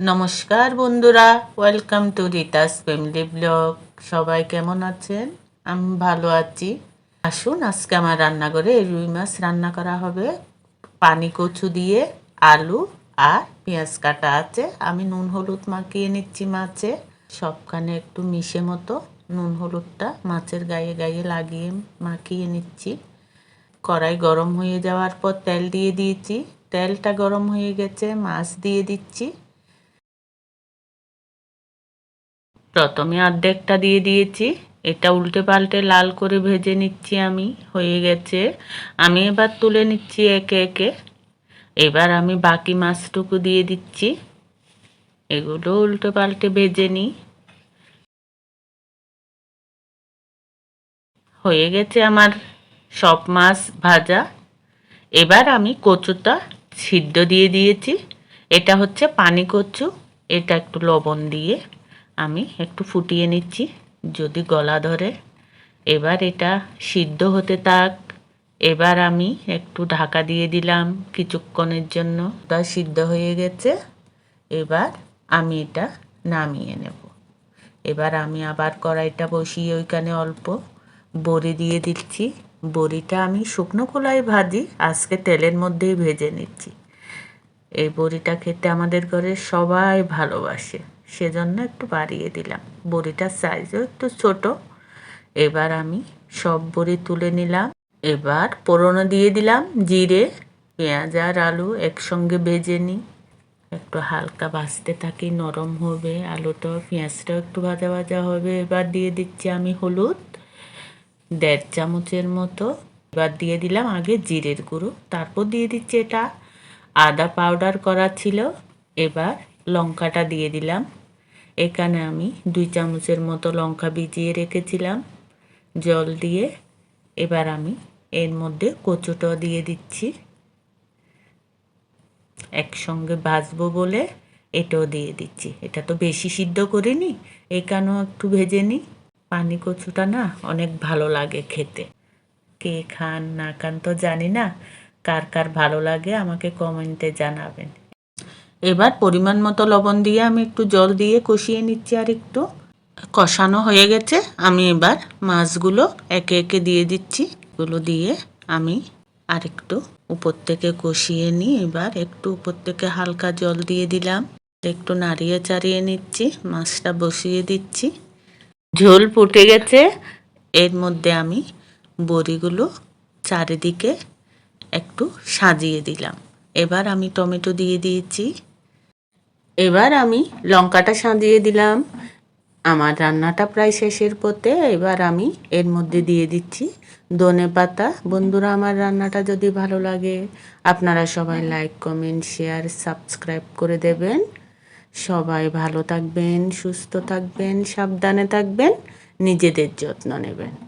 নমস্কার বন্ধুরা welcome to Rita's family blog সবাই কেমন আছেন? আমি ভালো আছি। আসুন, আজকে আমার রান্নাঘরে রুই মাছ রান্না করা হবে। পানি কচু দিয়ে আলু আর পেঁয়াজ কাটা আছে। আমি নুন হলুদ মাখিয়ে নিচ্ছি মাছে। সবখানে একটু মিশে মতো নুন হলুদটা মাছের গায়ে গায়ে লাগিয়ে মাখিয়ে নিচ্ছি। কড়াই গরম হয়ে যাওয়ার পর তেল দিয়ে দিয়েছি। তেলটা গরম হয়ে গেছে, মাছ দিয়ে দিচ্ছি। প্রথমে অর্ধেকটা দিয়ে দিয়েছি, এটা উল্টে পাল্টে লাল করে ভেজে নিচ্ছি আমি, হয়ে গেছে। আমি এবার তুলে নিচ্ছি একে একে। এবার আমি বাকি মাছটুকু দিয়ে দিচ্ছি। এগুলো উল্টে পাল্টে ভেজে নিই হয়ে গেছে আমার সব মাছ ভাজা। এবার আমি কচুটা সিদ্ধ দিয়ে দিয়েছি। এটা হচ্ছে পানি কচু। এটা একটু লবণ দিয়ে। আমি একটু ফুটিয়ে নিচ্ছি, যদি গলা ধরে। এবার এটা সিদ্ধ হতে থাক। এবার আমি একটু ঢাকা দিয়ে দিলাম কিছুক্ষণের জন্য। তা সিদ্ধ হয়ে গেছে। এবার আমি এটা নামিয়ে নেব। এবার আমি আবার কড়াইটা বসিয়ে ওইখানে অল্প বড়ি দিয়ে দিচ্ছি। বড়িটা আমি শুকনো কলাই ভাজি, আজকে তেলের মধ্যেই ভেজে নিচ্ছি। এই বড়িটা খেতে আমাদের ঘরে সবাই ভালোবাসে। সেজন্য একটু বাড়িয়ে দিলাম। বড়িটার সাইজও একটু ছোট। এবার আমি সব বড়ি তুলে নিলাম। এবার পোড়নো দিয়ে দিলাম, জিরে, পেঁয়াজ আর আলু একসঙ্গে ভেজে নিই। একটু হালকা ভাজতে থাকি, নরম হবে আলুটাও, পেঁয়াজটাও একটু ভাজা ভাজা হবে। এবার দিয়ে দিচ্ছি আমি হলুদ, দেড় চামচের মতো। এবার দিয়ে দিলাম আগে জিরের গুঁড়ো, তারপর দিয়ে দিচ্ছি এটা। আদা পাউডার করা ছিল। এবার লঙ্কাটা দিয়ে দিলাম। এখানে আমি দুই চামচের মতো লঙ্কা ভিজিয়ে রেখেছিলাম। জল দিয়ে এবার আমি এর মধ্যে কচুটাও দিয়ে দিচ্ছি। একসঙ্গে ভাজবো বলে এটাও দিয়ে দিচ্ছি। এটা তো বেশি সিদ্ধ করিনি এখানেও একটু ভেজে নিই? পানি কচুটা না অনেক ভালো লাগে খেতে। কে খান না খান তো জানি না, কার কার ভালো লাগে আমাকে কমেন্টে জানাবেন। এবার পরিমাণ মতো লবণ দিয়ে আমি একটু জল দিয়ে কষিয়ে নিচ্ছি আর একটু। কষানো হয়ে গেছে, আমি এবার মাছগুলো একে একে দিয়ে দিচ্ছি। এগুলো দিয়ে আমি আর একটু উপর থেকে কষিয়ে নিই এবার একটু উপর থেকে হালকা জল দিয়ে দিলাম। একটু নাড়িয়ে চাড়িয়ে নিচ্ছি, মাছটা বসিয়ে দিচ্ছি। ঝোল ফুটে গেছে, এর মধ্যে আমি বড়িগুলো চারিদিকে একটু সাজিয়ে দিলাম। এবার আমি টমেটো দিয়ে দিয়েছি। এবার আমি লঙ্কাটা সাজিয়ে দিলাম। আমার রান্নাটা প্রায় শেষের পথে। এবার আমি এর মধ্যে দিয়ে দিচ্ছি ধনে পাতা। বন্ধুরা, আমার রান্নাটা যদি ভালো লাগে, আপনারা সবাই লাইক কমেন্ট শেয়ার সাবস্ক্রাইব করে দেবেন। সবাই ভালো থাকবেন, সুস্থ থাকবেন, সাবধানে থাকবেন, নিজেদের যত্ন নেবেন।